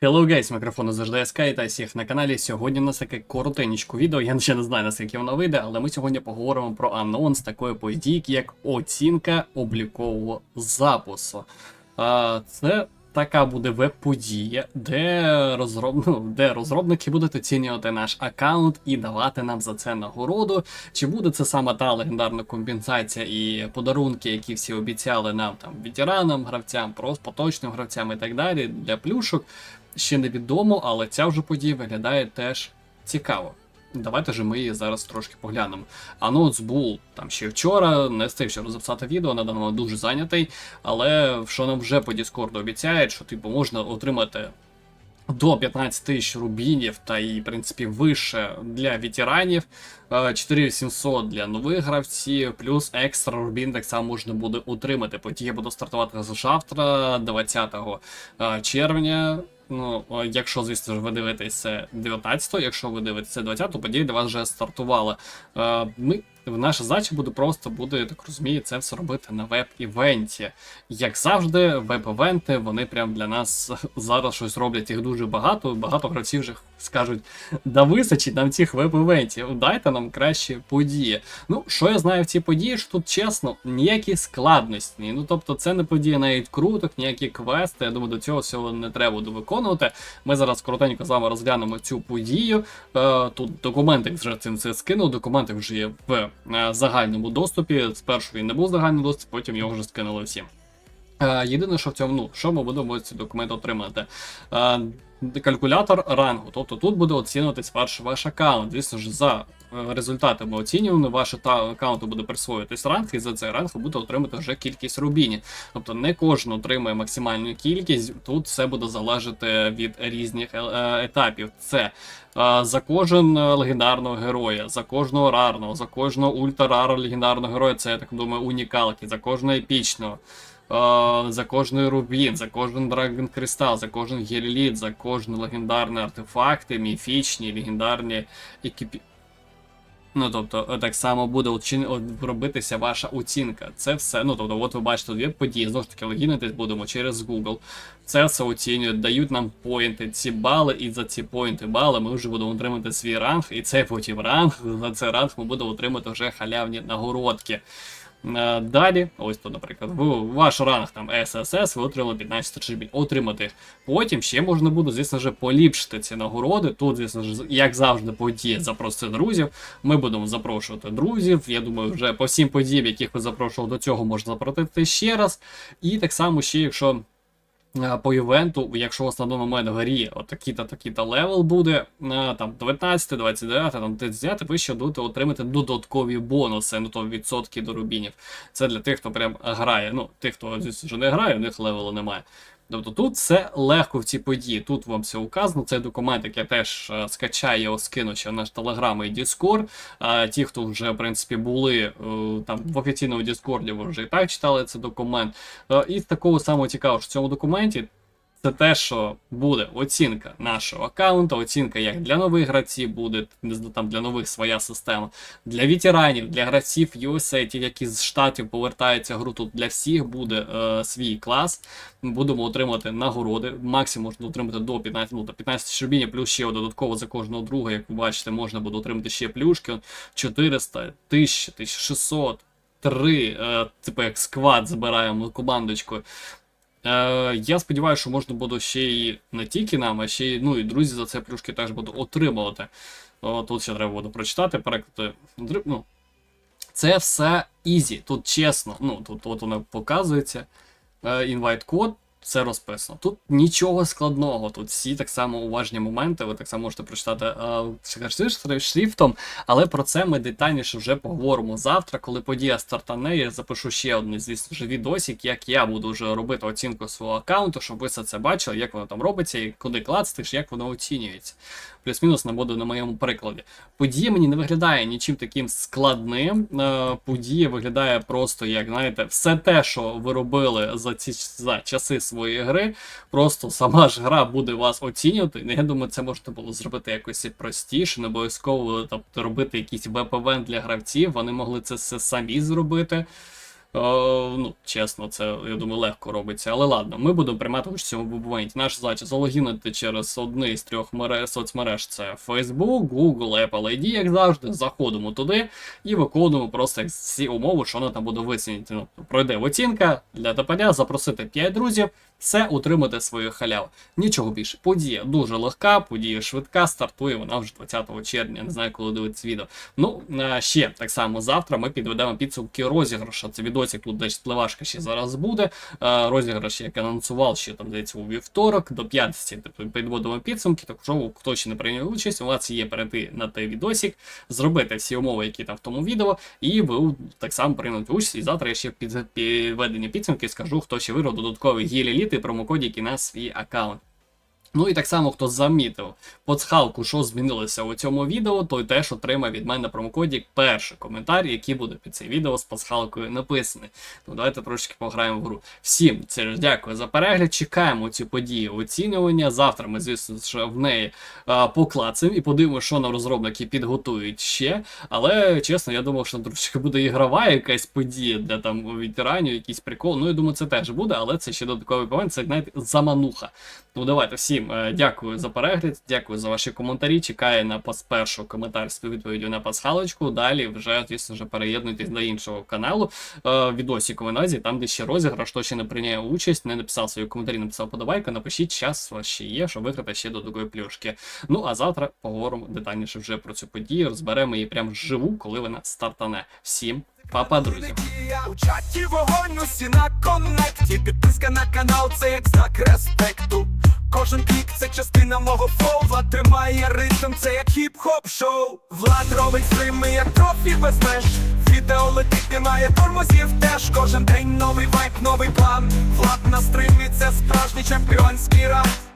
Hello guys, мікрофон завжди СК і та всіх на каналі. Сьогодні у нас таке коротенечко відео. Я ще не знаю наскільки воно вийде, але ми сьогодні поговоримо про анонс такої подійки, як оцінка облікового запису. Це така буде веб-подія, де, розроб... ну, де розробники будуть оцінювати наш аккаунт і давати нам за це нагороду. Чи буде це саме та легендарна компенсація і подарунки, які всі обіцяли нам там ветеранам, гравцям, поточним гравцям і так далі для плюшок ще невідомо, але ця вже подія виглядає теж цікаво. Давайте же ми її зараз трошки поглянемо. Анонс був там ще вчора, не встиг ще записати відео, на даному дуже зайнятий. Але що нам вже по Діскорду обіцяють, що типу можна отримати до 15 тисяч рубінів та і, в принципі, вище для ветеранів, е, 4700 для нових гравців, плюс екстра рубін так само можна буде отримати. Подія буде стартувати завтра, 20 е, червня. Ну, якщо, звісно ви дивитесь це 19-го, якщо ви дивитеся 20-го, подія для вас вже стартувала. Е, Ми, наша задача буде просто, буде, я так розумію, це все робити на веб-івенті. Як завжди, веб-івенти, вони прям для нас зараз щось роблять, їх дуже багато, багато гравців вже скажуть, да вистачить нам цих веб-івентів, дайте нам кращі події. Ну, що я знаю в цій події, що тут чесно, ніякі складності. Ну, тобто, це не подія навіть круток, ніякі квести. Я думаю, до цього всього не треба буде виконувати. Ми зараз коротенько з вами розглянемо цю подію. Е, тут документи вже цим це скинув. Документи вже є в е, загальному доступі. Спершу він не був в загальному доступі, потім його вже скинули всім. Е, Єдине, що в цьому, ну, що ми будемо ці документи отримати? Калькулятор рангу. Тобто тут буде оцінюватись ваш ваш аккаунт. Звісно ж, за е, результатами оцінювання ваш аккаунту буде присвоюватись ранг, і за цей ранг ви будете отримати вже кількість рубінів. Тобто не кожен отримує максимальну кількість, тут все буде залежати від різних е, е, етапів. Це за кожен легендарного героя, за кожного рарного, за кожного ультрарара легендарного героя, це я так думаю, унікалки, за кожного епічного. Е, за кожний рубін, за кожен Драгон Кристал, за кожен геліліт, за кожні легендарні артефакти, міфічні, легендарні екіпі. Ну, тобто, е, так само буде робитися ваша оцінка. Це все. Ну, тобто, от ви бачите дві події, знову ж таки, логінитись будемо через Google. Це все оцінюють, дають нам поінти, ці бали, і за ці поінти бали ми вже будемо отримати свій ранг, і цей потім ранг, за цей ранг ми будемо отримати вже халявні нагородки. Е, Далі, ось тут, наприклад, в ваш ранг там ССС ви отримали 15 тисяч отримати. Потім ще можна буде, звісно ж, поліпшити ці нагороди. Тут, звісно ж, як завжди, події запросити друзів. Ми будемо запрошувати друзів. Я думаю, вже по всім подіям, яких ви запрошували до цього, можна запросити ще раз. І так само ще, якщо. Е, По івенту, якщо даний момент горі отакий-то такий-то левел буде, е, там 19, 29, там 30, ви ще будете отримати додаткові бонуси, ну то відсотки до рубінів. Це для тих, хто прям грає. Ну, тих, хто вже не грає, у них левелу немає. Тобто тут все легко в цій події. Тут вам все указано. Цей документ, який я теж е, скачаю, його скину ще в наш телеграм і Діскорд. Ті, хто вже в принципі були е, там в офіційному Діскорді, ви вже і так читали цей документ. Е, І такого самого цікавого, що в цьому документі це те, що буде оцінка нашого аккаунта, оцінка як для нових гравців буде, там для нових своя система, для ветеранів, для гравців USA, ті, які з штатів повертаються гру, тут для всіх буде е, свій клас. Будемо отримати нагороди. Максимум можна отримати до 15, ну, до 15 тисяч плюс ще додатково за кожного друга, як ви бачите, можна буде отримати ще плюшки. 400, 1000, 1600. Три, е, типу як сквад збираємо командочку. Е, я сподіваюся, що можна буде ще й не тільки нам, а ще й ну, і друзі за це плюшки теж буду отримувати. О, тут ще треба буде прочитати, переклати. Ну, це все ізі, тут чесно. Ну, тут от воно показується. Е, інвайт код, все розписано. Тут нічого складного, тут всі так само уважні моменти, ви так само можете прочитати е, шрифтом, але про це ми детальніше вже поговоримо завтра, коли подія стартане. Я запишу ще один, звісно ж, відосик, як я буду вже робити оцінку свого аккаунту, щоб ви все це бачили, як воно там робиться, і куди клацтиш, як воно оцінюється. Плюс-мінус не буде на моєму прикладі. Подія мені не виглядає нічим таким складним. Е, Подія виглядає просто, як знаєте, все те, що ви робили за ці за часи своєї гри. Просто сама ж гра буде вас оцінювати. Я думаю, це можна було зробити якось простіше, не обов'язково тобто, робити якийсь веб-евент для гравців. Вони могли це все самі зробити. Е, ну, чесно, це я думаю, легко робиться. Але ладно, ми будемо приймати участь в цьому вибуванні. Наша задача залогінити через одне з трьох мереж, соцмереж: це Facebook, Google, Apple ID, як завжди. Заходимо туди і виконуємо просто всі умови, що вона там буде висунути. Ну, пройде оцінка для ТПД, запросити 5 друзів. Все утримати свою халяву. Нічого більше. Подія дуже легка, подія швидка, стартує вона вже 20 червня. Не знаю, коли дивитися відео. Ну, е, ще так само завтра ми підведемо підсумки розіграшу. Це відосик тут десь спливашка ще зараз буде. Е, Розіграш, як анонсував ще там здається у вівторок, до п'ятниці тобто, підводимо підсумки. Так що, хто ще не прийняв участь, у вас є перейти на той відосик, зробити всі умови, які там в тому відео, і ви так само приймете участь. І завтра я ще під підведення підсумків скажу, хто ще виграв додатковий гілі-літ і промокодики на свій аккаунт. Ну і так само, хто замітив пацхалку, що змінилося у цьому відео, той теж отримає від мене промокодік перший коментар, який буде під це відео з пасхалкою написаний. Ну давайте трошки пограємо в гру. Всім це ж дякую за перегляд. Чекаємо цю подію оцінювання. Завтра ми, звісно, в неї а, поклацаємо і подивимося, що нам розробники підготують ще. Але чесно, я думав, що трошки буде ігрова якась подія для там ветеранів, якийсь прикол. Ну я думаю, це теж буде, але це ще додатковий момент, це навіть замануха. Ну давайте всім е, дякую за перегляд, дякую за ваші коментарі. Чекаю на першу коментар з відповіддю на пасхалочку. Далі вже, звісно ж, переєднуйтесь до іншого каналу. Е, відосик у назві, там де ще розіграш, хто ще не прийняв участь, не написав свої коментарі, написав подобайка. Напишіть, час у вас ще є, щоб виграти ще до такої плюшки. Ну а завтра поговоримо детальніше вже про цю подію. Розберемо її прямо вживу, коли вона стартане. Всім па-па, друзі. У чаті вогонь усі на коннекті Підписка на канал це як знак респекту Кожен клік це частина мого флоу. Влад тримає ритм, це як хіп-хоп шоу. Влад робить стрими, як трофі без меж. Відео летить, немає тормозів теж. Кожен день новий вайп, новий план. Влад на стримі, це справжній чемпіонський раунд